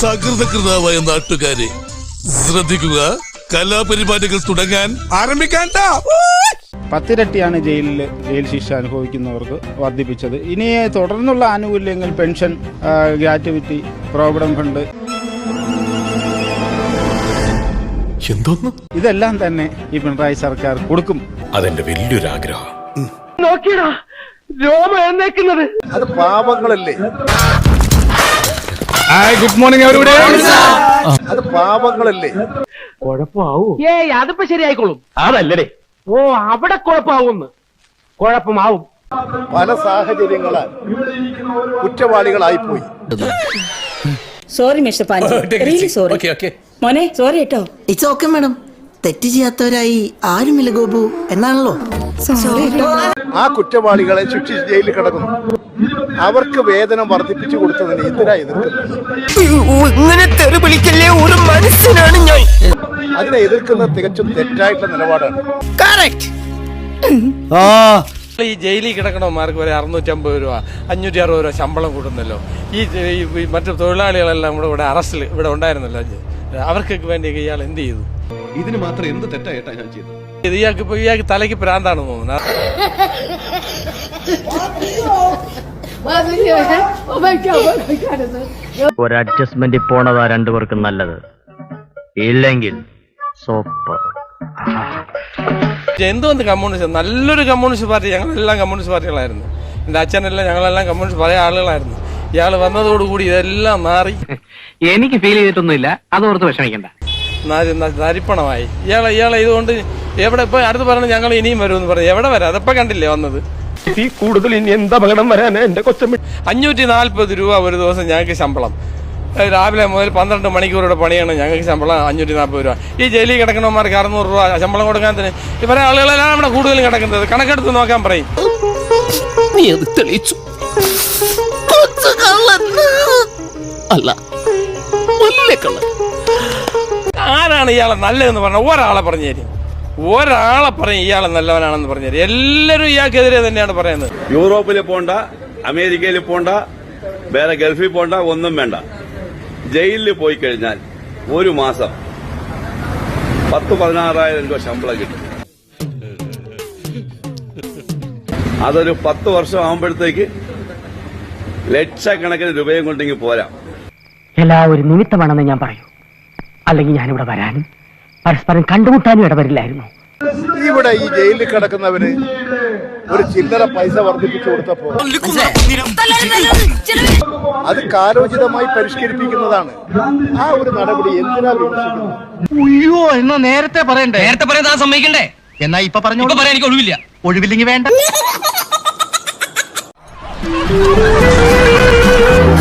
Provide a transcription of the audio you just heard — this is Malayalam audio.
സകൃതകൃതാവായ നാട്ടുകാരെ ശ്രദ്ധിക്കുക കലാപരിപാടികൾ തുടങ്ങാൻ ആരംഭിക്കാൻ പത്തിരട്ടിയാണ് ജയിലിൽ ജയിൽ ശിക്ഷ അനുഭവിക്കുന്നവർക്ക് വർദ്ധിപ്പിച്ചത്. ഇനി തുടർന്നുള്ള ആനുകൂല്യങ്ങൾ പെൻഷൻ ഗ്രാറ്റുവിറ്റി പ്രോവിഡന്റ് ഫണ്ട്. എന്തോന്നു? ഇതെല്ലാം തന്നെ ഈ പിണറായി സർക്കാർ കൊടുക്കും. അതെന്റെ വലിയൊരു ആഗ്രഹം നോക്കിയടാ രോമ എന്നേക്കുന്നത് അത് പാപങ്ങളല്ലേ? ഗുഡ് മോർണിംഗ് അവരുടെ അത് പാപങ്ങളല്ലേ? കുഴപ്പമാവൂ. ഏയ് അതിപ്പോ ശരിയായിക്കോളും. അതല്ലേ ഓ അവിടെ കുഴപ്പമാവുന്ന്. കുഴപ്പമാവും. പല സാഹചര്യങ്ങളാൽ കുറ്റവാളികളായിപ്പോയി. Sorry mister Pani really sorry മോനെ സോറി കേട്ടോ. ഇറ്റ്സ് ഓക്കെ മാഡം തെറ്റ് ചെയ്യാത്തവരായി ആരുമില്ല ഗോപു എന്നാണല്ലോ. സോറി ആ കുറ്റവാളികളെ ശിക്ഷിച്ച് ജയിലിൽ കിടക്കുന്നു. അവർക്ക് വേദന വർദ്ധിപ്പിച്ചു കൊടുത്തതിന് എന്തിനാ എതിർക്കുന്നത്? ഞാൻ. അതിനെ എതിർക്കുന്ന തികച്ചും തെറ്റായിട്ടുള്ള നിലപാടാണ്. ഈ ജയിലിൽ കിടക്കണവന്മാർക്ക് വരെ അറുന്നൂറ്റമ്പത് രൂപ അഞ്ഞൂറ്റി അറുപത് രൂപ ശമ്പളം കൂടുന്നല്ലോ. ഈ മറ്റു തൊഴിലാളികളെല്ലാം ഇവിടെ ഇവിടെ അറസ്റ്റിൽ ഇവിടെ ഉണ്ടായിരുന്നല്ലോ. അഞ്ച്. അവർക്കൊക്കെ വേണ്ടി ഇയാൾ എന്ത് ചെയ്തു? ഇതിന് മാത്രം എന്ത് തെറ്റായിട്ടാ ഞാൻ ചെയ്തത്? ഇയാൾക്ക് ഇപ്പൊ ഇയാൾക്ക് തലയ്ക്ക് പ്രാന്താണ് തോന്നുന്നു. ഒരു അഡ്ജസ്റ്റ്മെന്റ് പോണതാ രണ്ടുപേർക്കും നല്ലത്. ഇല്ലെങ്കിൽ സോപ്പ് എന്തുകൊണ്ട് കമ്മ്യൂണിസ്റ്റ്? നല്ലൊരു കമ്മ്യൂണിസ്റ്റ് പാർട്ടി ഞങ്ങളെല്ലാം കമ്മ്യൂണിസ്റ്റ് പാർട്ടികളായിരുന്നു. എന്റെ അച്ഛനെല്ലാം ഞങ്ങളെല്ലാം കമ്മ്യൂണിസ്റ്റ് പല ആളുകളായിരുന്നു. ഇയാൾ വന്നതോടുകൂടി ഇതെല്ലാം മാറി. എനിക്ക് ഫീൽ ചെയ്തിട്ടൊന്നുമില്ല. അതോർത്ത് വിഷമിക്കണ്ട. നരിപ്പണമായി. ഇയാളെ ഇയാളെ ഇതുകൊണ്ട് എവിടെ ഇപ്പൊ അടുത്ത് പറഞ്ഞു ഞങ്ങൾ ഇനിയും വരുമെന്ന് പറഞ്ഞു എവിടെ വരാം? അതപ്പോ കണ്ടില്ലേ വന്നത്? ഈ കൂടുതൽ ഇനി എന്താ അപകടം വരാനാ എന്റെ കൊച്ചമ്മ അഞ്ഞൂറ്റി നാല്പത് രൂപ ഒരു ദിവസം ഞങ്ങൾക്ക് ശമ്പളം. രാവിലെ മുതൽ പന്ത്രണ്ട് മണിക്കൂറുടെ പണിയാണ് ഞങ്ങൾക്ക് ശമ്പളം അഞ്ഞൂറ്റി നാൽപ്പത് രൂപ. ഈ ജയിലിൽ കിടക്കണവന്മാർക്ക് അറുന്നൂറ് രൂപ ശമ്പളം കൊടുക്കാൻ തന്നെ ഇവരെ ആളുകളെല്ലാം ഇവിടെ കൂടുതലും കിടക്കുന്നത്. കണക്കെടുത്ത് നോക്കാൻ പറയും. നീ അത് തെളിയിച്ചു. അല്ല കള്ളൻ ആരാണ് ഇയാളെ നല്ലതെന്ന് പറഞ്ഞ ഒരാളെ പറഞ്ഞു തരും. ഒരാളെ പറയും ഇയാളെ നല്ലവനാണെന്ന് പറഞ്ഞു തരും. എല്ലാവരും ഇയാൾക്കെതിരെ തന്നെയാണ് പറയുന്നത്. യൂറോപ്പിൽ പോണ്ട അമേരിക്കയിൽ പോണ്ട വേറെ ഗൾഫിൽ പോണ്ട ഒന്നും വേണ്ട. ജയിലിൽ പോയി കഴിഞ്ഞാൽ ഒരു മാസം പത്ത് പതിനാറായിരം രൂപ ശമ്പളം കിട്ടും. അതൊരു പത്ത് വർഷം ആകുമ്പോഴത്തേക്ക് ലക്ഷക്കണക്കിന് രൂപയും കൊണ്ടെങ്കിൽ പോരാ. എല്ലാ ഒരു നിമിത്തമാണെന്ന് ഞാൻ പറയൂ. അല്ലെങ്കിൽ ഞാനിവിടെ വരാനും പരസ്പരം കണ്ടുമുട്ടാനും ഇടവരില്ലായിരുന്നു. ഇവിടെ ഈ ജയിലിൽ കിടക്കുന്നവര് ഒരു ചില്ലറ പൈസ വർദ്ധിപ്പിച്ചു കൊടുത്തപ്പോ അത് കാലോചിതമായി പരിഷ്കരിപ്പിക്കുന്നതാണ്. ആ ഒരു നടപടി എന്തിനാ അയ്യോ എന്നാ നേരത്തെ പറയണ്ടേ? നേരത്തെ പറയാൻ സമ്മതിക്കണ്ടേ? എന്നാ ഇപ്പൊ പറഞ്ഞു പറയാൻ എനിക്ക് ഒഴിവില്ല ഒഴിവില്ലെങ്കിൽ വേണ്ട.